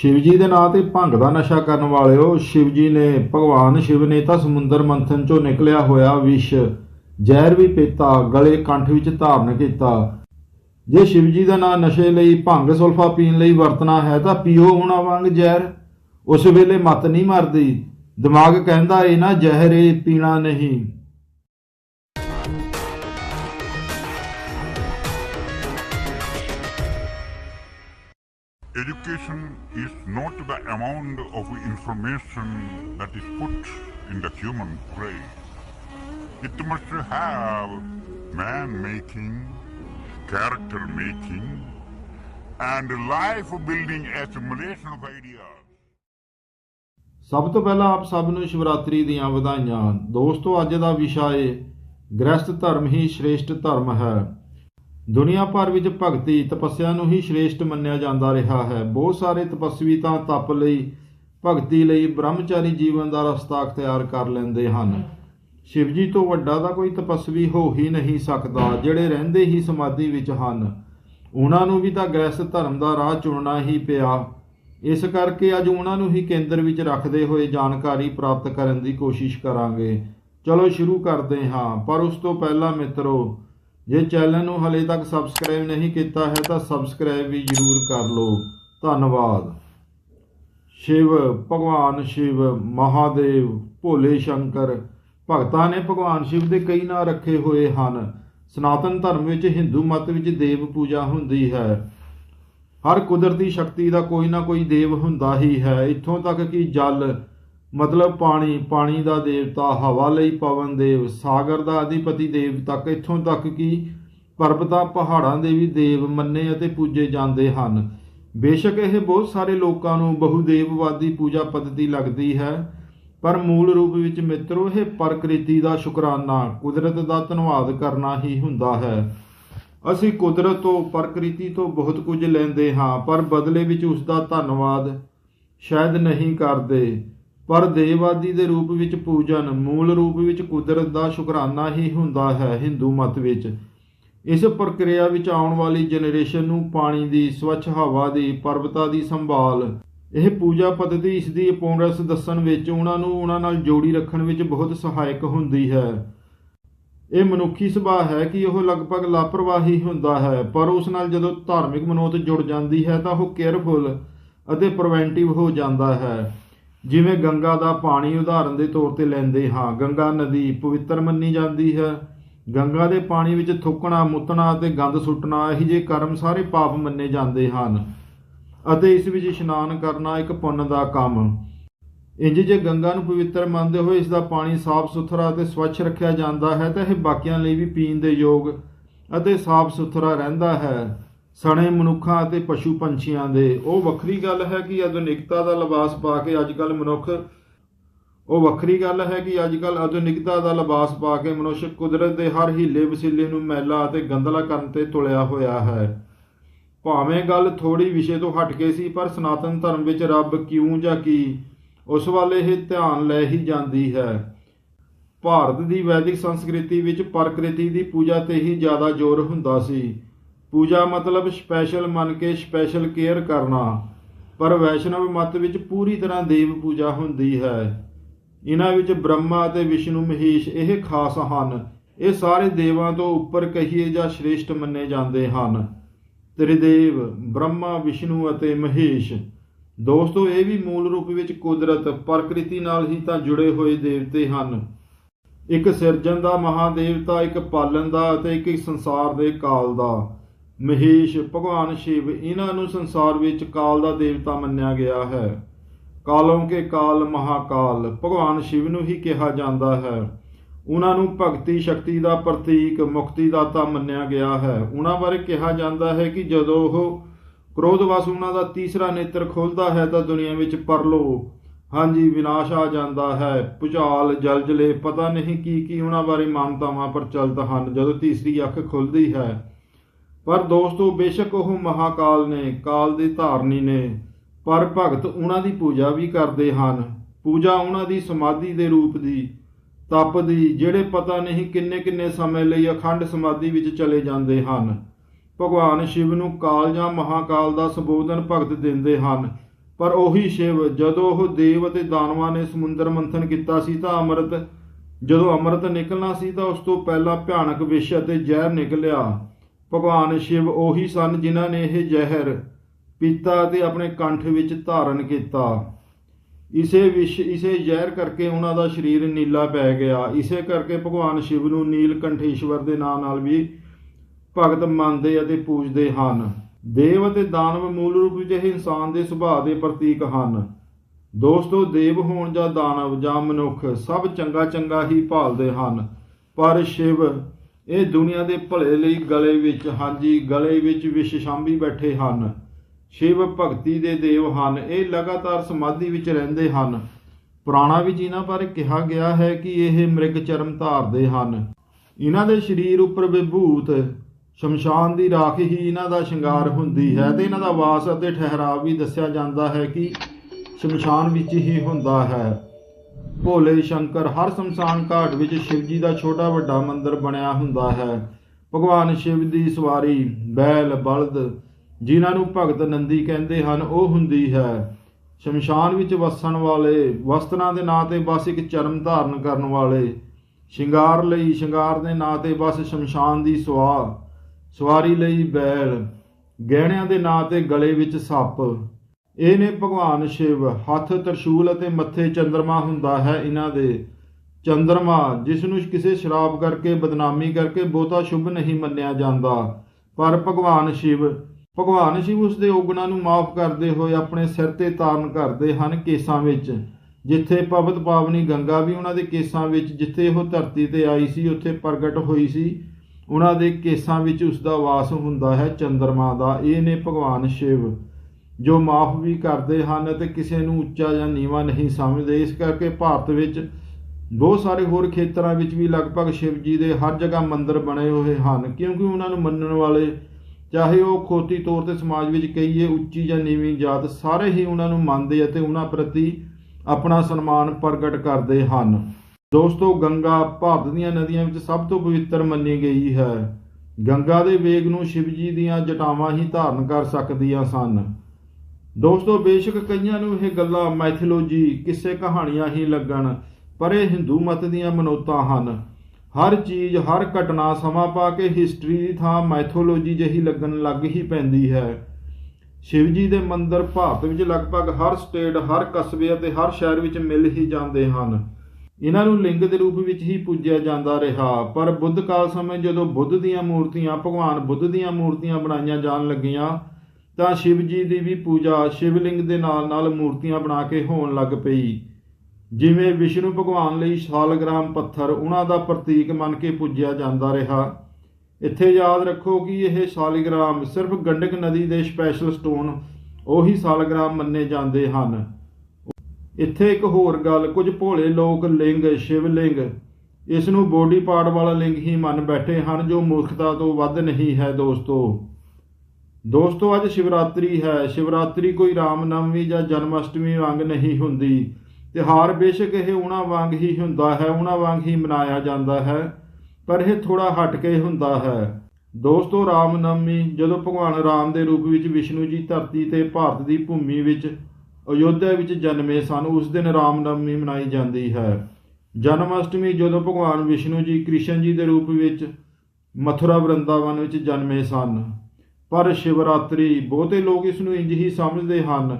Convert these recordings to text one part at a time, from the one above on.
ਸ਼ਿਵ ਜੀ ਦੇ ਨਾਂ ਤੇ ਭੰਗ ਦਾ ਨਸ਼ਾ ਕਰਨ ਵਾਲਿਓ ਸ਼ਿਵ ਨੇ, ਭਗਵਾਨ ਸ਼ਿਵ ਨੇ ਤਾਂ ਸਮੁੰਦਰ ਮੰਥਨ ਚੋਂ ਨਿਕਲਿਆ ਹੋਇਆ ਵਿਸ਼, ਜ਼ਹਿਰ ਵੀ ਪੀਤਾ, ਗਲੇ ਕੰਠ ਵਿੱਚ ਧਾਰਨ ਕੀਤਾ। ਜੇ ਸ਼ਿਵ ਜੀ ਦਾ ਨਾਂ ਨਸ਼ੇ ਲਈ, ਭੰਗ ਸੁਲਫਾ ਪੀਣ ਲਈ ਵਰਤਣਾ ਹੈ, ਤਾਂ ਪੀਓ ਹੋਣਾ ਵਾਂਗ ਜ਼ਹਿਰ। ਉਸ ਵੇਲੇ ਮਤ ਨਹੀਂ ਮਰਦੀ। ਦਿਮਾਗ ਕਹਿੰਦਾ ਇਹ ਨਾ ਜ਼ਹਿਰ ਇਹ ਪੀਣਾ ਨਹੀਂ। Education is not the amount of information that is put in the human brain. It must have man making, character making, and life building accumulation of ideas. ਸਭ ਤੋਂ ਪਹਿਲਾਂ ਆਪ ਸਭ ਨੂੰ ਸ਼ਿਵਰਾਤਰੀ ਦੀਆਂ ਵਧਾਈਆਂ ਦੋਸਤੋ ਅੱਜ ਦਾ ਵਿਸ਼ਾ ਹੈ ਗ੍ਰਸਥ ਧਰਮ ਹੀ ਸ਼੍ਰੇਸ਼ਟ ਧਰਮ ਹੈ ਦੁਨੀਆ ਭਰ ਵਿੱਚ ਭਗਤੀ ਤਪੱਸਿਆ ਨੂੰ ਹੀ ਸ਼੍ਰੇਸ਼ਟ ਮੰਨਿਆ ਜਾਂਦਾ ਰਿਹਾ ਹੈ। ਬਹੁਤ ਸਾਰੇ ਤਪਸਵੀ ਤਾਂ ਤਪ ਲਈ, ਭਗਤੀ ਲਈ ਬ੍ਰਹਮਚਾਰੀ ਜੀਵਨ ਦਾ ਰਸਤਾ ਅਖਤਿਆਰ ਕਰ ਲੈਂਦੇ ਹਨ। ਸ਼ਿਵ ਜੀ ਤੋਂ ਵੱਡਾ ਤਾਂ ਕੋਈ ਤਪਸਵੀ ਹੋ ਹੀ ਨਹੀਂ ਸਕਦਾ, ਜਿਹੜੇ ਰਹਿੰਦੇ ਹੀ ਸਮਾਧੀ ਵਿੱਚ ਹਨ। ਉਹਨਾਂ ਨੂੰ ਵੀ ਤਾਂ ਗ੍ਰਸਥ ਧਰਮ ਦਾ ਰਾਹ ਚੁਣਨਾ ਹੀ ਪਿਆ। ਇਸ ਕਰਕੇ ਅੱਜ ਉਹਨਾਂ ਨੂੰ ਹੀ ਕੇਂਦਰ ਵਿੱਚ ਰੱਖਦੇ ਹੋਏ ਜਾਣਕਾਰੀ ਪ੍ਰਾਪਤ ਕਰਨ ਦੀ ਕੋਸ਼ਿਸ਼ ਕਰਾਂਗੇ। ਚਲੋ ਸ਼ੁਰੂ ਕਰਦੇ ਹਾਂ, ਪਰ ਉਸ ਤੋਂ ਪਹਿਲਾਂ ਮਿੱਤਰੋ ਜੇ ਚੈਨਲ ਨੂੰ ਹਲੇ ਤੱਕ ਸਬਸਕ੍ਰਾਈਬ ਨਹੀਂ ਕੀਤਾ ਹੈ ਤਾਂ ਸਬਸਕ੍ਰਾਈਬ ਵੀ ਜ਼ਰੂਰ ਕਰ ਲਓ। ਧੰਨਵਾਦ। ਸ਼ਿਵ, ਭਗਵਾਨ ਸ਼ਿਵ, ਮਹਾਦੇਵ, ਭੋਲੇ ਸ਼ੰਕਰ, ਭਗਤਾਂ ਨੇ ਭਗਵਾਨ ਸ਼ਿਵ ਦੇ ਕਈ ਨਾਂ ਰੱਖੇ ਹੋਏ ਹਨ। ਸਨਾਤਨ ਧਰਮ ਵਿੱਚ ਹਿੰਦੂ ਮਤ ਵਿੱਚ ਦੇਵ ਪੂਜਾ ਹੁੰਦੀ ਹੈ। ਹਰ ਕੁਦਰਤੀ ਸ਼ਕਤੀ ਦਾ ਕੋਈ ਨਾ ਕੋਈ ਦੇਵ ਹੁੰਦਾ ਹੀ ਹੈ। ਇੱਥੋਂ ਤੱਕ ਕਿ ਜਲ ਮਤਲਬ ਪਾਣੀ ਪਾਣੀ ਦਾ ਦੇਵਤਾ, ਹਵਾ ਲਈ ਪਵਨ ਦੇਵ, ਸਾਗਰ ਦਾ ਅਧਿਪਤੀ ਦੇਵ ਤੱਕ, ਇੱਥੋਂ ਤੱਕ ਕਿ ਪਰਬਤਾਂ, ਪਹਾੜਾਂ ਦੇ ਵੀ ਦੇਵ ਮੰਨੇ ਅਤੇ ਪੂਜੇ ਜਾਂਦੇ ਹਨ। ਬੇਸ਼ੱਕ ਇਹ ਬਹੁਤ ਸਾਰੇ ਲੋਕਾਂ ਨੂੰ ਬਹੁਦੇਵਵਾਦੀ ਪੂਜਾ ਪद्धਤੀ ਲੱਗਦੀ ਹੈ, ਪਰ ਮੂਲ ਰੂਪ ਵਿੱਚ ਮਿੱਤਰੋ, ਇਹ ਪ੍ਰਕਿਰਤੀ ਦਾ ਸ਼ੁਕਰਾਨਾ, ਕੁਦਰਤ ਦਾ ਧੰਨਵਾਦ ਕਰਨਾ ਹੀ ਹੁੰਦਾ ਹੈ। ਅਸੀਂ ਕੁਦਰਤ ਤੋਂ, ਪ੍ਰਕਿਰਤੀ ਤੋਂ ਬਹੁਤ ਕੁਝ ਲੈਂਦੇ ਹਾਂ, ਪਰ ਬਦਲੇ ਵਿੱਚ ਉਸ ਦਾ ਧੰਨਵਾਦ ਸ਼ਾਇਦ ਨਹੀਂ ਕਰਦੇ। ਪਰ ਦੇਵਵਾਦੀ ਦੇ ਰੂਪ ਵਿੱਚ ਪੂਜਨ ਮੂਲ ਰੂਪ ਵਿੱਚ ਕੁਦਰਤ ਦਾ ਸ਼ੁਕਰਾਨਾ ਹੀ ਹੁੰਦਾ ਹੈ ਹਿੰਦੂ ਮਤ ਵਿੱਚ। ਇਸ ਪ੍ਰਕਿਰਿਆ ਵਿੱਚ ਆਉਣ ਵਾਲੀ ਜਨਰੇਸ਼ਨ ਨੂੰ ਪਾਣੀ ਦੀ, ਸਵੱਛ ਹਵਾ ਦੀ, ਪਰਬਤਾਂ ਦੀ ਸੰਭਾਲ, ਇਹ ਪੂਜਾ ਪद्धਤੀ ਇਸ ਦੀ ਅਪੂਰਸ ਦੱਸਣ ਵਿੱਚ ਉਹਨਾਂ ਨੂੰ ਉਹਨਾਂ ਨਾਲ ਜੋੜੀ ਰੱਖਣ ਵਿੱਚ ਬਹੁਤ ਸਹਾਇਕ ਹੁੰਦੀ ਹੈ। ਇਹ ਮਨੁੱਖੀ ਸੁਭਾਅ ਹੈ ਕਿ ਉਹ ਲਗਭਗ ਲਾਪਰਵਾਹੀ ਹੁੰਦਾ ਹੈ, ਪਰ ਉਸ ਨਾਲ ਜਦੋਂ ਧਾਰਮਿਕ ਮਨੋਤ ਜੁੜ ਜਾਂਦੀ ਹੈ ਤਾਂ ਉਹ ਕੇਅਰਫੁਲ ਅਤੇ ਪ੍ਰੀਵੈਂਟਿਵ ਹੋ ਜਾਂਦਾ ਹੈ। ਜਿਵੇਂ ਗੰਗਾ ਦਾ ਪਾਣੀ ਉਦਾਹਰਨ ਦੇ ਤੌਰ ਤੇ ਲੈਂਦੇ ਹਾਂ। ਗੰਗਾ ਨਦੀ ਪਵਿੱਤਰ ਮੰਨੀ ਜਾਂਦੀ ਹੈ। ਗੰਗਾ ਦੇ ਪਾਣੀ ਵਿੱਚ ਥੁੱਕਣਾ, ਮੁੱਤਣਾ ਅਤੇ ਗੰਦ ਸੁੱਟਣਾ ਇਹ ਜੇ ਕਰਮ ਸਾਰੇ ਪਾਪ ਮੰਨੇ ਜਾਂਦੇ ਹਨ ਅਤੇ ਇਸ ਵਿੱਚ ਇਸ਼ਨਾਨ ਕਰਨਾ ਇੱਕ ਪੁੰਨ ਦਾ ਕੰਮ। ਇੰਜ ਜੇ ਗੰਗਾ ਨੂੰ ਪਵਿੱਤਰ ਮੰਨਦੇ ਹੋਏ ਇਸ ਦਾ ਪਾਣੀ ਸਾਫ਼ ਸੁਥਰਾ ਅਤੇ ਸਵੱਛ ਰੱਖਿਆ ਜਾਂਦਾ ਹੈ, ਤਾਂ ਇਹ ਬਾਕੀਆਂ ਲਈ ਵੀ ਪੀਣ ਦੇ ਯੋਗ ਅਤੇ ਸਾਫ਼ ਸੁਥਰਾ ਰਹਿੰਦਾ ਹੈ। ਸਣੇ ਮਨੁੱਖਾਂ ਅਤੇ ਪਸ਼ੂ ਪੰਛੀਆਂ ਦੇ। ਉਹ ਵੱਖਰੀ ਗੱਲ ਹੈ ਕਿ ਆਧੁਨਿਕਤਾ ਦਾ ਲਿਬਾਸ ਪਾ ਕੇ ਅੱਜਕੱਲ ਮਨੁੱਖ ਉਹ ਵੱਖਰੀ ਗੱਲ ਹੈ ਕਿ ਅੱਜਕੱਲ ਆਧੁਨਿਕਤਾ ਦਾ ਲਿਬਾਸ ਪਾ ਕੇ ਮਨੁੱਖ ਕੁਦਰਤ ਦੇ ਹਰ ਹੀਲੇ ਵਸੀਲੇ ਨੂੰ ਮੈਲਾ ਅਤੇ ਗੰਦਲਾ ਕਰਨ ਤੇ ਤੁਲਿਆ ਹੋਇਆ ਹੈ। ਭਾਵੇਂ ਗੱਲ ਥੋੜੀ ਵਿਸ਼ੇ ਤੋਂ ਹਟ ਕੇ ਸੀ, ਪਰ ਸਨਾਤਨ ਧਰਮ ਵਿੱਚ ਰੱਬ ਕਿਉਂ ਜਾਂ ਕੀ, ਉਸ ਵੱਲ ਇਹ ਧਿਆਨ ਲੈ ਹੀ ਜਾਂਦੀ ਹੈ। ਭਾਰਤ ਦੀ ਵੈਦਿਕ ਸੰਸਕ੍ਰਿਤੀ ਵਿੱਚ ਪ੍ਰਕਿਰਤੀ ਦੀ ਪੂਜਾ ਤੇ ਹੀ ਜ਼ਿਆਦਾ ਜ਼ੋਰ ਹੁੰਦਾ ਸੀ। ਪੂਜਾ ਮਤਲਬ ਸਪੈਸ਼ਲ ਮੰਨ ਕੇ ਸਪੈਸ਼ਲ ਕੇਅਰ ਕਰਨਾ। ਪਰ ਵੈਸ਼ਨਵ ਮਤ ਵਿੱਚ ਪੂਰੀ ਤਰ੍ਹਾਂ ਦੇਵ ਪੂਜਾ ਹੁੰਦੀ ਹੈ। ਇਹਨਾਂ ਵਿੱਚ ਬ੍ਰਹਮਾ ਅਤੇ ਵਿਸ਼ਨੂੰ ਮਹੇਸ਼ ਇਹ ਖਾਸ ਹਨ। ਇਹ ਸਾਰੇ ਦੇਵਾਂ ਤੋਂ ਉੱਪਰ ਕਹੀਏ ਜਾਂ ਸ਼੍ਰੇਸ਼ਟ ਮੰਨੇ ਜਾਂਦੇ ਹਨ। ਤ੍ਰਿਦੇਵ, ਬ੍ਰਹਮਾ, ਵਿਸ਼ਨੂੰ ਅਤੇ ਮਹੇਸ਼। ਦੋਸਤੋ, ਇਹ ਵੀ ਮੂਲ ਰੂਪ ਵਿੱਚ ਕੁਦਰਤ, ਪ੍ਰਕਿਰਤੀ ਨਾਲ ਹੀ ਤਾਂ ਜੁੜੇ ਹੋਏ ਦੇਵਤੇ ਹਨ। ਇੱਕ ਸਿਰਜਣ ਦਾ ਮਹਾਦੇਵਤਾ, ਇੱਕ ਪਾਲਣ ਦਾ ਅਤੇ ਇੱਕ ਸੰਸਾਰ ਦੇ ਕਾਲ ਦਾ। ਮਹੇਸ਼ ਭਗਵਾਨ ਸ਼ਿਵ, ਇਹਨਾਂ ਨੂੰ ਸੰਸਾਰ ਵਿੱਚ ਕਾਲ ਦਾ ਦੇਵਤਾ ਮੰਨਿਆ ਗਿਆ ਹੈ। ਕਾਲੋਂ ਕੇ ਕਾਲ ਮਹਾਕਾਲ, ਭਗਵਾਨ ਸ਼ਿਵ ਨੂੰ ਹੀ ਕਿਹਾ ਜਾਂਦਾ ਹੈ। ਉਹਨਾਂ ਨੂੰ ਭਗਤੀ ਸ਼ਕਤੀ ਦਾ ਪ੍ਰਤੀਕ, ਮੁਕਤੀ ਦਾਤਾ ਮੰਨਿਆ ਗਿਆ ਹੈ। ਉਹਨਾਂ ਬਾਰੇ ਕਿਹਾ ਜਾਂਦਾ ਹੈ ਕਿ ਜਦੋਂ ਉਹ ਕ੍ਰੋਧ ਵਸ ਉਹਨਾਂ ਦਾ ਤੀਸਰਾ ਨੇਤਰ ਖੁੱਲਦਾ ਹੈ ਤਾਂ ਦੁਨੀਆ ਵਿੱਚ ਪਰਲੋ, ਹਾਂਜੀ, ਵਿਨਾਸ਼ ਆ ਜਾਂਦਾ ਹੈ। ਭੁਚਾਲ, ਜਲਜਲੇ, ਪਤਾ ਨਹੀਂ ਕੀ ਕੀ ਉਹਨਾਂ ਬਾਰੇ ਮਾਨਤਾਵਾਂ ਪ੍ਰਚਲਿਤ ਹਨ। ਜਦੋਂ ਤੀਸਰੀ ਅੱਖ ਖੁੱਲਦੀ ਹੈ ਪਰ ਦੋਸਤੋ, ਬੇਸ਼ੱਕ ਉਹ ਮਹਾਕਾਲ ਨੇ, ਕਾਲ ਦੇ ਧਾਰਨੀ ਨੇ। ਪਰ ਭਗਤ ਉਹਨਾਂ ਦੀ ਪੂਜਾ ਵੀ ਕਰਦੇ ਹਨ। ਪੂਜਾ ਉਹਨਾਂ ਦੀ ਸਮਾਧੀ ਦੇ ਰੂਪ ਦੀ, ਤਪ ਦੀ, ਜਿਹੜੇ ਪਤਾ ਨਹੀਂ ਕਿੰਨੇ ਕਿੰਨੇ ਸਮੇਂ ਲਈ ਅਖੰਡ ਸਮਾਧੀ ਵਿੱਚ ਚਲੇ ਜਾਂਦੇ ਹਨ। ਭਗਵਾਨ ਸ਼ਿਵ ਨੂੰ ਕਾਲ ਜਾਂ ਮਹਾਕਾਲ ਦਾ ਸੰਬੋਧਨ ਭਗਤ ਦਿੰਦੇ ਹਨ। ਪਰ ਉਹੀ ਸ਼ਿਵ, ਜਦੋਂ ਉਹ ਦੇਵ ਅਤੇ ਦਾਨਵਾਂ ਨੇ ਸਮੁੰਦਰ ਮੰਥਨ ਕੀਤਾ ਸੀ ਤਾਂ ਅੰਮ੍ਰਿਤ, ਜਦੋਂ ਅੰਮ੍ਰਿਤ ਨਿਕਲਣਾ ਸੀ ਤਾਂ ਉਸ ਤੋਂ ਪਹਿਲਾਂ ਭਿਆਨਕ ਵਿਸ਼ ਅਤੇ ਜ਼ਹਿਰ ਨਿਕਲਿਆ। ਭਗਵਾਨ ਸ਼ਿਵ ਉਹੀ ਸਨ ਜਿਨ੍ਹਾਂ ਨੇ ਇਹ ਜ਼ਹਿਰ ਪੀਤਾ ਅਤੇ ਆਪਣੇ ਕੰਠ ਵਿੱਚ ਧਾਰਨ ਕੀਤਾ। ਇਸੇ ਵਿਸ਼, ਇਸੇ ਜ਼ਹਿਰ ਕਰਕੇ ਉਹਨਾਂ ਦਾ ਸਰੀਰ ਨੀਲਾ ਪੈ ਗਿਆ। ਇਸੇ ਕਰਕੇ ਭਗਵਾਨ ਸ਼ਿਵ ਨੂੰ ਨੀਲ ਕੰਠੇਸ਼ਵਰ ਦੇ ਨਾਂ ਨਾਲ ਵੀ ਭਗਤ ਮੰਨਦੇ ਅਤੇ ਪੂਜਦੇ ਹਨ। ਦੇਵ ਅਤੇ ਦਾਨਵ ਮੂਲ ਰੂਪ ਵਿੱਚ ਇਹ ਇਨਸਾਨ ਦੇ ਸੁਭਾਅ ਦੇ ਪ੍ਰਤੀਕ ਹਨ। ਦੋਸਤੋ, ਦੇਵ ਹੋਣ ਜਾਂ ਦਾਨਵ ਜਾਂ ਮਨੁੱਖ ਸਭ ਚੰਗਾ ਚੰਗਾ ਹੀ ਭਾਲਦੇ ਹਨ। ਪਰ ਸ਼ਿਵ ਇਹ ਦੁਨੀਆ ਦੇ ਭਲੇ ਲਈ ਗਲੇ ਵਿੱਚ, ਹਾਂਜੀ, ਗਲੇ ਵਿੱਚ ਵਿਸ਼ਸ਼ਾਂਭੀ ਬੈਠੇ ਹਨ। ਸ਼ਿਵ ਭਗਤੀ ਦੇ ਦੇਵ ਹਨ। ਇਹ ਲਗਾਤਾਰ ਸਮਾਧੀ ਵਿੱਚ ਰਹਿੰਦੇ ਹਨ। ਪੁਰਾਣਾ ਵਿੱਚ ਇਹਨਾਂ ਬਾਰੇ ਕਿਹਾ ਗਿਆ ਹੈ ਕਿ ਇਹ ਮ੍ਰਿਗ ਚਰਮ ਧਾਰਦੇ ਹਨ। ਇਹਨਾਂ ਦੇ ਸਰੀਰ ਉੱਪਰ ਵਿਭੂਤ ਸ਼ਮਸ਼ਾਨ ਦੀ ਰਾਖ ਹੀ ਇਹਨਾਂ ਦਾ ਸ਼ਿੰਗਾਰ ਹੁੰਦੀ ਹੈ ਤੇ ਇਹਨਾਂ ਦਾ ਵਾਸ ਅਤੇ ਠਹਿਰਾਵ ਵੀ ਦੱਸਿਆ ਜਾਂਦਾ ਹੈ ਕਿ ਸ਼ਮਸ਼ਾਨ ਵਿੱਚ ਹੀ ਹੁੰਦਾ ਹੈ। ਭੋਲੇ ਸ਼ੰਕਰ, ਹਰ ਸ਼ਮਸ਼ਾਨ ਘਾਟ ਵਿੱਚ ਸ਼ਿਵ ਜੀ ਦਾ ਛੋਟਾ ਵੱਡਾ ਮੰਦਿਰ ਬਣਿਆ ਹੁੰਦਾ ਹੈ। ਭਗਵਾਨ ਸ਼ਿਵ ਦੀ ਸਵਾਰੀ, ਬੈਲ, ਬਲਦ ਜਿਨ੍ਹਾਂ ਨੂੰ ਭਗਤ ਨੰਦੀ ਕਹਿੰਦੇ ਹਨ, ਉਹ ਹੁੰਦੀ ਹੈ। ਸ਼ਮਸ਼ਾਨ ਵਿੱਚ ਵਸਣ ਵਾਲੇ, ਵਸਤਰਾਂ ਦੇ ਨਾਂ ਤੇ ਬਸ ਇੱਕ ਚਰਮ ਧਾਰਨ ਕਰਨ ਵਾਲੇ। ਸ਼ਿੰਗਾਰ ਲਈ, ਸ਼ਿੰਗਾਰ ਦੇ ਨਾਂ ਤੇ ਬਸ ਸ਼ਮਸ਼ਾਨ ਦੀ ਸਵਾ ਸਵਾਰੀ ਲਈ ਬੈਲ, ਗਹਿਣਿਆਂ ਦੇ ਨਾਂ ਤੇ ਗਲੇ ਵਿੱਚ ਸੱਪ। ਇਹ ਨੇ ਭਗਵਾਨ ਸ਼ਿਵ ਹੱਥ, ਤਰਸ਼ੂਲ ਅਤੇ ਮੱਥੇ ਚੰਦਰਮਾ ਹੁੰਦਾ ਹੈ ਇਹਨਾਂ ਦੇ। ਚੰਦਰਮਾ, ਜਿਸ ਨੂੰ ਕਿਸੇ ਸ਼ਰਾਬ ਕਰਕੇ, ਬਦਨਾਮੀ ਕਰਕੇ ਬਹੁਤਾ ਸ਼ੁਭ ਨਹੀਂ ਮੰਨਿਆ ਜਾਂਦਾ। ਪਰ ਭਗਵਾਨ ਸ਼ਿਵ ਭਗਵਾਨ ਸ਼ਿਵ ਉਸ ਦੇ ਔਗਣਾਂ ਨੂੰ ਮਾਫ ਕਰਦੇ ਹੋਏ ਆਪਣੇ ਸਿਰ ਤੇ ਤਾਰਨ ਕਰਦੇ ਹਨ ਕੇਸਾਂ ਵਿੱਚ। ਜਿੱਥੇ ਪਵਿੱਤ ਪਾਵਨੀ ਗੰਗਾ ਵੀ ਉਹਨਾਂ ਦੇ ਕੇਸਾਂ ਵਿੱਚ, ਜਿੱਥੇ ਉਹ ਧਰਤੀ ਤੇ ਆਈ ਸੀ, ਉੱਥੇ ਪ੍ਰਗਟ ਹੋਈ ਸੀ, ਉਹਨਾਂ ਦੇ ਕੇਸਾਂ ਵਿੱਚ ਉਸ ਦਾ ਵਾਸ ਹੁੰਦਾ ਹੈ ਚੰਦਰਮਾ ਦਾ। ਇਹ ਨੇ ਭਗਵਾਨ ਸ਼ਿਵ। ਜੋ ਮਾਫ ਵੀ ਕਰਦੇ ਹਨ ਤੇ ਕਿਸੇ ਨੂੰ ਉੱਚਾ ਜਾਂ ਨੀਵਾਂ ਨਹੀਂ ਸਮਝਦੇ। ਇਸ ਕਰਕੇ ਭਾਰਤ ਵਿੱਚ ਬਹੁਤ ਸਾਰੇ ਹੋਰ ਖੇਤਰਾਂ ਵਿੱਚ ਵੀ ਲਗਭਗ ਸ਼ਿਵ ਜੀ ਦੇ ਹਰ ਜਗ੍ਹਾ ਮੰਦਿਰ ਬਣੇ ਹੋਏ ਹਨ, ਕਿਉਂਕਿ ਉਹਨਾਂ ਨੂੰ ਮੰਨਣ ਵਾਲੇ ਚਾਹੇ ਉਹ ਖੋਤੀ ਤੌਰ ਤੇ ਸਮਾਜ ਵਿੱਚ ਕਹੀਏ ਉੱਚੀ ਜਾਂ ਨੀਵੀਂ ਜਾਤ, ਸਾਰੇ ਹੀ ਉਹਨਾਂ ਨੂੰ ਮੰਨਦੇ ਅਤੇ ਉਹਨਾਂ ਪ੍ਰਤੀ ਆਪਣਾ ਸਨਮਾਨ ਪ੍ਰਗਟ ਕਰਦੇ ਹਨ। ਦੋਸਤੋ, ਗੰਗਾ ਭਾਰਤ ਦੀਆਂ ਨਦੀਆਂ ਵਿੱਚ ਸਭ ਤੋਂ ਪਵਿੱਤਰ ਮੰਨੀ ਗਈ ਹੈ। ਗੰਗਾ ਦੇ ਵੇਗ ਨੂੰ ਸ਼ਿਵ ਜੀ ਦੀਆਂ ਜਟਾਵਾਂ ਹੀ ਧਾਰਨ ਕਰ ਸਕਦੀਆਂ ਸਨ। ਦੋਸਤੋ, ਬੇਸ਼ੱਕ ਕਈਆਂ ਨੂੰ ਇਹ ਗੱਲਾਂ ਮੈਥੋਲੋਜੀ ਕਿਸੇ ਕਹਾਣੀਆਂ ਹੀ ਲੱਗਣ, ਪਰ ਇਹ ਹਿੰਦੂ ਮਤ ਦੀਆਂ ਮਨੋਤਾਂ ਹਨ। ਹਰ ਚੀਜ਼, ਹਰ ਘਟਨਾ ਸਮਾਂ ਪਾ ਕੇ ਹਿਸਟਰੀ ਦੀ ਥਾਂ ਮੈਥੋਲੋਜੀ ਜਿਹੀ ਲੱਗਣ ਲੱਗ ਹੀ ਪੈਂਦੀ ਹੈ। ਸ਼ਿਵ ਜੀ ਦੇ ਮੰਦਰ ਭਾਰਤ ਵਿੱਚ ਲਗਭਗ ਹਰ ਸਟੇਟ, ਹਰ ਕਸਬੇ ਅਤੇ ਹਰ ਸ਼ਹਿਰ ਵਿੱਚ ਮਿਲ ਹੀ ਜਾਂਦੇ ਹਨ। ਇਹਨਾਂ ਨੂੰ ਲਿੰਗ ਦੇ ਰੂਪ ਵਿੱਚ ਹੀ ਪੂਜਿਆ ਜਾਂਦਾ ਰਿਹਾ, ਪਰ ਬੁੱਧ ਕਾਲ ਸਮੇਂ ਜਦੋਂ ਬੁੱਧ ਦੀਆਂ ਮੂਰਤੀਆਂ, ਭਗਵਾਨ ਬੁੱਧ ਦੀਆਂ ਮੂਰਤੀਆਂ ਬਣਾਈਆਂ ਜਾਣ ਲੱਗੀਆਂ ਤਾਂ ਸ਼ਿਵ ਜੀ ਦੀ ਵੀ ਪੂਜਾ ਸ਼ਿਵਲਿੰਗ ਦੇ ਨਾਲ ਨਾਲ ਮੂਰਤੀਆਂ ਬਣਾ ਕੇ ਹੋਣ ਲੱਗ ਪਈ। ਜਿਵੇਂ ਵਿਸ਼ਨੂੰ ਭਗਵਾਨ ਲਈ ਸ਼ਾਲਗ੍ਰਾਮ ਪੱਥਰ ਉਹਨਾਂ ਦਾ ਪ੍ਰਤੀਕ ਮੰਨ ਕੇ ਪੂਜਿਆ ਜਾਂਦਾ ਰਿਹਾ। ਇੱਥੇ ਯਾਦ ਰੱਖੋ ਕਿ ਇਹ ਸ਼ਾਲਿਗ੍ਰਾਮ ਸਿਰਫ ਗੰਡਕ ਨਦੀ ਦੇ ਸਪੈਸ਼ਲ ਸਟੋਨ ਉਹੀ ਸ਼ਾਲਗ੍ਰਾਮ ਮੰਨੇ ਜਾਂਦੇ ਹਨ। ਇੱਥੇ ਇੱਕ ਹੋਰ ਗੱਲ, ਕੁਝ ਭੋਲੇ ਲੋਕ ਲਿੰਗ, ਸ਼ਿਵਲਿੰਗ, ਇਸ ਨੂੰ ਬੋਡੀ ਪਾਰਟ ਵਾਲਾ ਲਿੰਗ ਹੀ ਮੰਨ ਬੈਠੇ ਹਨ ਜੋ ਮੂਰਖਤਾ ਤੋਂ ਵੱਧ ਨਹੀਂ ਹੈ ਦੋਸਤੋ। ਦੋਸਤੋ, ਅੱਜ ਸ਼ਿਵਰਾਤਰੀ ਹੈ। ਸ਼ਿਵਰਾਤਰੀ ਕੋਈ ਰਾਮਨਵਮੀ ਜਾਂ ਜਨਮ ਅਸ਼ਟਮੀ ਵਾਂਗ ਨਹੀਂ ਹੁੰਦੀ। ਤਿਉਹਾਰ ਬੇਸ਼ੱਕ ਇਹ ਉਹਨਾਂ ਵਾਂਗ ਹੀ ਹੁੰਦਾ ਹੈ, ਉਹਨਾਂ ਵਾਂਗ ਹੀ ਮਨਾਇਆ ਜਾਂਦਾ ਹੈ, ਪਰ ਇਹ ਥੋੜਾ ਹਟ ਕੇ ਹੁੰਦਾ ਹੈ। ਦੋਸਤੋ ਰਾਮਨਵਮੀ ਜਦੋਂ ਭਗਵਾਨ ਰਾਮ ਦੇ ਰੂਪ ਵਿੱਚ ਵਿਸ਼ਨੂੰ ਜੀ ਧਰਤੀ ਤੇ ਭਾਰਤ ਦੀ ਭੂਮੀ ਵਿੱਚ, ਅਯੋਧਿਆ ਵਿੱਚ ਜਨਮੇ ਸਨ, ਉਸ ਦਿਨ ਰਾਮਨਵਮੀ ਮਨਾਈ ਜਾਂਦੀ ਹੈ। ਜਨਮ ਅਸ਼ਟਮੀ ਜਦੋਂ ਭਗਵਾਨ ਵਿਸ਼ਨੂੰ ਜੀ ਕ੍ਰਿਸ਼ਨ ਜੀ ਦੇ ਰੂਪ ਵਿੱਚ ਮਥੁਰਾ ਵਰਿੰਦਾਵਨ ਵਿੱਚ ਜਨਮੇ ਸਨ। ਪਰ ਸ਼ਿਵਰਾਤਰੀ ਬਹੁਤੇ ਲੋਕ ਇਸ ਨੂੰ ਇੰਜ ਹੀ ਸਮਝਦੇ ਹਨ।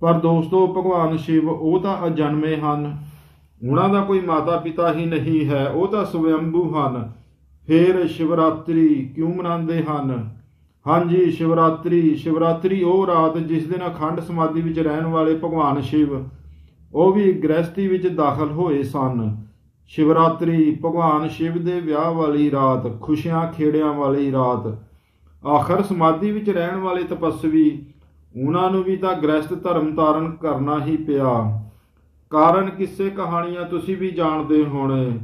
ਪਰ ਦੋਸਤੋ, ਭਗਵਾਨ ਸ਼ਿਵ ਉਹ ਤਾਂ ਅਜਨਮੇ ਹਨ। ਉਹਨਾਂ ਦਾ ਕੋਈ ਮਾਤਾ ਪਿਤਾ ਹੀ ਨਹੀਂ ਹੈ, ਉਹ ਤਾਂ ਸਵੈੰਭੂ ਹਨ। ਫਿਰ ਸ਼ਿਵਰਾਤਰੀ ਕਿਉਂ ਮਨਾਉਂਦੇ ਹਨ? ਹਾਂਜੀ, ਸ਼ਿਵਰਾਤਰੀ ਸ਼ਿਵਰਾਤਰੀ ਉਹ ਰਾਤ ਜਿਸ ਦਿਨ ਅਖੰਡ ਸਮਾਧੀ ਵਿੱਚ ਰਹਿਣ ਵਾਲੇ ਭਗਵਾਨ ਸ਼ਿਵ, ਉਹ ਵੀ ਗ੍ਰਸਤੀ ਵਿੱਚ ਦਾਖਲ ਹੋਏ ਸਨ। ਸ਼ਿਵਰਾਤਰੀ ਭਗਵਾਨ ਸ਼ਿਵ ਦੇ ਵਿਆਹ ਵਾਲੀ ਰਾਤ, ਖੁਸ਼ੀਆਂ ਖੇੜਿਆਂ ਵਾਲੀ ਰਾਤ ਆਖਰ ਸਮਾਧੀ ਵਿੱਚ ਰਹਿਣ ਵਾਲੇ ਤਪਸਵੀ, ਉਹਨਾਂ ਨੂੰ ਵੀ ਤਾਂ ਗ੍ਰਸਤ ਧਰਮ ਧਾਰਨ ਕਰਨਾ ਹੀ ਪਿਆ। ਕਾਰਨ ਕਿਸੇ ਕਹਾਣੀਆਂ ਤੁਸੀਂ ਵੀ ਜਾਣਦੇ ਹੋਣੇ।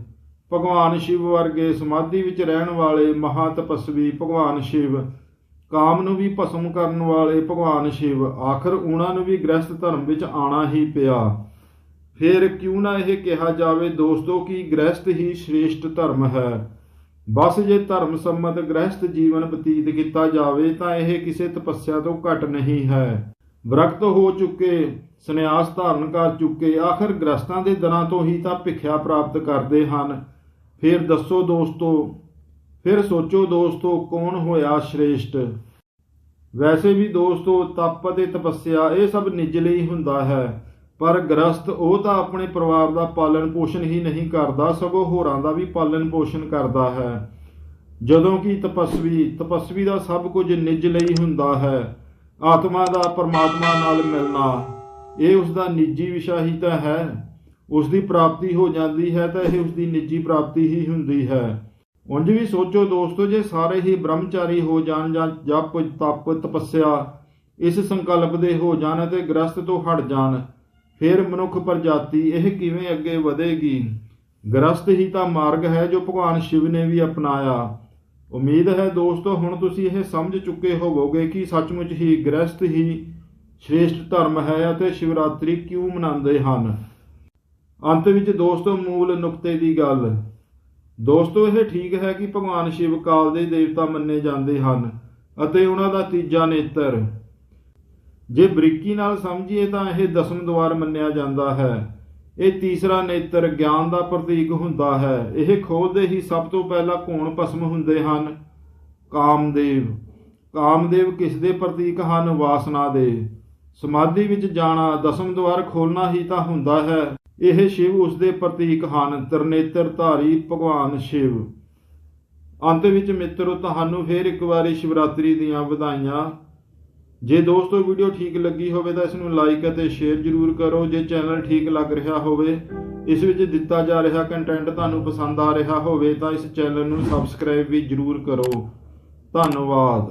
ਭਗਵਾਨ ਸ਼ਿਵ ਵਰਗੇ ਸਮਾਧੀ ਵਿੱਚ ਰਹਿਣ ਵਾਲੇ ਮਹਾ ਤਪਸਵੀ ਭਗਵਾਨ ਸ਼ਿਵ, ਕਾਮ ਨੂੰ ਵੀ ਭਸਮ ਕਰਨ ਵਾਲੇ ਭਗਵਾਨ ਸ਼ਿਵ, ਆਖਰ ਉਹਨਾਂ ਨੂੰ ਵੀ ਗ੍ਰਸਤ ਧਰਮ ਵਿੱਚ ਆਣਾ ਹੀ ਪਿਆ। ਫਿਰ ਕਿਉਂ ਨਾ ਇਹ ਕਿਹਾ ਜਾਵੇ, ਦੋਸਤੋ, ਕਿ ਗ੍ਰਸਤ ਹੀ ਸ਼੍ਰੇਸ਼ਟ ਧਰਮ ਹੈ। ਬਸ ਜੇ ਧਰਮ ਸੰਮਤ ਗ੍ਰਸਤ ਜੀਵਨ ਬਤੀਤ ਕੀਤਾ ਜਾਵੇ ਤਾਂ ਇਹ ਕਿਸੇ ਤਪੱਸਿਆ ਤੋਂ ਘੱਟ ਨਹੀਂ ਹੈ। ਵਿਰਕਤ ਹੋ ਚੁੱਕੇ, ਸੰਨਿਆਸ ਧਾਰਨ ਕਰ ਚੁੱਕੇ, ਆਖਰ ਗ੍ਰਸਤਾਂ ਦੇ ਦਰਾਂ ਤੋਂ ਹੀ ਤਾਂ ਭਿੱਖਿਆ ਪ੍ਰਾਪਤ ਕਰਦੇ ਹਨ। ਫਿਰ ਦੱਸੋ ਦੋਸਤੋ, ਫਿਰ ਸੋਚੋ ਦੋਸਤੋ ਕੌਣ ਹੋਇਆ ਸ਼੍ਰੇਸ਼ਟ? ਵੈਸੇ ਵੀ ਦੋਸਤੋ, ਤਪ ਅਤੇ ਤਪੱਸਿਆ ਇਹ ਸਭ ਨਿਜ ਲਈ ਹੁੰਦਾ ਹੈ। ਪਰ ਗ੍ਰਸਤ ਉਹ ਤਾਂ ਆਪਣੇ ਪਰਿਵਾਰ ਦਾ ਪਾਲਣ ਪੋਸ਼ਣ ਹੀ ਨਹੀਂ ਕਰਦਾ, ਸਗੋਂ ਹੋਰਾਂ ਦਾ ਵੀ ਪਾਲਣ ਪੋਸ਼ਣ ਕਰਦਾ ਹੈ। ਜਦੋਂ ਕਿ ਤਪਸਵੀ ਤਪਸਵੀ ਦਾ ਸਭ ਕੁਝ ਨਿੱਜ ਲਈ ਹੁੰਦਾ ਹੈ। ਆਤਮਾ ਦਾ ਪਰਮਾਤਮਾ ਨਾਲ ਮਿਲਣਾ, ਇਹ ਉਸ ਦਾ ਨਿੱਜੀ ਵਿਸ਼ਾ ਹੀ ਤਾਂ ਹੈ। ਉਸ ਦੀ ਪ੍ਰਾਪਤੀ ਹੋ ਜਾਂਦੀ ਹੈ ਤਾਂ ਇਹ ਉਸ ਦੀ ਨਿੱਜੀ ਪ੍ਰਾਪਤੀ ਹੀ ਹੁੰਦੀ ਹੈ। ਉਂਝ ਵੀ ਸੋਚੋ ਦੋਸਤੋ, ਜੇ ਸਾਰੇ ਹੀ ਬ੍ਰਹਮਚਾਰੀ ਹੋ ਜਾਣ ਜਾਂ ਜਪ, ਤਪ, ਤਪੱਸਿਆ ਇਸ ਸੰਕਲਪ ਦੇ ਹੋ ਜਾਣ ਅਤੇ ਗ੍ਰਸਤ ਤੋਂ ਹਟ ਜਾਣ ਫਿਰ ਮਨੁੱਖ ਪ੍ਰਜਾਤੀ ਇਹ ਕਿਵੇਂ ਅੱਗੇ ਵਧੇਗੀ? ਗ੍ਰਸਤ ਹੀ ਤਾਂ ਮਾਰਗ ਹੈ ਜੋ ਭਗਵਾਨ ਸ਼ਿਵ ਨੇ ਵੀ ਅਪਣਾਇਆ। ਉਮੀਦ ਹੈ ਦੋਸਤੋ, ਹੁਣ ਤੁਸੀਂ ਇਹ ਸਮਝ ਚੁੱਕੇ ਹੋਵੋਗੇ ਕਿ ਸੱਚਮੁੱਚ ਹੀ ਗ੍ਰਸਤ ਹੀ ਸ਼੍ਰੇਸ਼ਟ ਧਰਮ ਹੈ ਅਤੇ ਸ਼ਿਵਰਾਤਰੀ ਕਿਉਂ ਮਨਾਉਂਦੇ ਹਨ? ਅੰਤ ਵਿੱਚ ਦੋਸਤੋ, ਮੂਲ ਨੁਕਤੇ ਦੀ ਗੱਲ। ਦੋਸਤੋ, ਇਹ ਠੀਕ ਹੈ ਕਿ ਭਗਵਾਨ ਸ਼ਿਵ ਕਾਲ ਦੇ ਦੇਵਤਾ ਮੰਨੇ ਜਾਂਦੇ ਹਨ ਅਤੇ ਉਹਨਾਂ ਦਾ ਤੀਜਾ ਨੇਤਰ ਜੇ ਬਰੀਕੀ ਨਾਲ ਸਮਝੀਏ ਤਾਂ ਇਹ ਦਸਮ ਦਵਾਰ ਮੰਨਿਆ ਜਾਂਦਾ ਹੈ। ਇਹ ਤੀਸਰਾ ਨੇਤਰ ਗਿਆਨ ਦਾ ਪ੍ਰਤੀਕ ਹੁੰਦਾ ਹੈ। ਇਹ ਖੋਲਦੇ ਹੀ ਸਭ ਤੋਂ ਪਹਿਲਾਂ ਕੌਣ ਭਸਮ ਹੁੰਦੇ ਹਨ। ਕਾਮਦੇਵ। ਕਾਮਦੇਵ ਕਿਸ ਦੇ ਪ੍ਰਤੀਕ ਹਨ? ਵਾਸਨਾ ਦੇ ਸਮਾਧੀ ਵਿੱਚ ਜਾਣਾ, ਦਸਮ ਦਵਾਰ ਖੋਲਣਾ ਹੀ ਤਾਂ ਹੁੰਦਾ ਹੈ। ਇਹ ਸ਼ਿਵ ਉਸ ਦੇ ਪ੍ਰਤੀਕ ਹਨ। ਤਰਨੇਤਰ ਧਾਰੀ ਭਗਵਾਨ ਸ਼ਿਵ। ਅੰਤ ਵਿੱਚ ਮਿੱਤਰੋ, ਤੁਹਾਨੂੰ ਫੇਰ ਇੱਕ ਵਾਰੀ ਸ਼ਿਵਰਾਤਰੀ ਦੀਆਂ ਵਧਾਈਆਂ। ਜੇ ਦੋਸਤੋ ਵੀਡੀਓ ਠੀਕ ਲੱਗੀ ਹੋਵੇ ਤਾਂ ਇਸ ਨੂੰ ਲਾਈਕ ਅਤੇ ਸ਼ੇਅਰ ਜ਼ਰੂਰ ਕਰੋ। ਜੇ ਚੈਨਲ ਠੀਕ ਲੱਗ ਰਿਹਾ ਹੋਵੇ, ਇਸ ਵਿੱਚ ਦਿੱਤਾ ਜਾ ਰਿਹਾ ਕੰਟੈਂਟ ਤੁਹਾਨੂੰ ਪਸੰਦ ਆ ਰਿਹਾ ਹੋਵੇ ਤਾਂ ਇਸ ਚੈਨਲ ਨੂੰ ਸਬਸਕ੍ਰਾਈਬ ਵੀ ਜ਼ਰੂਰ ਕਰੋ। ਧੰਨਵਾਦ।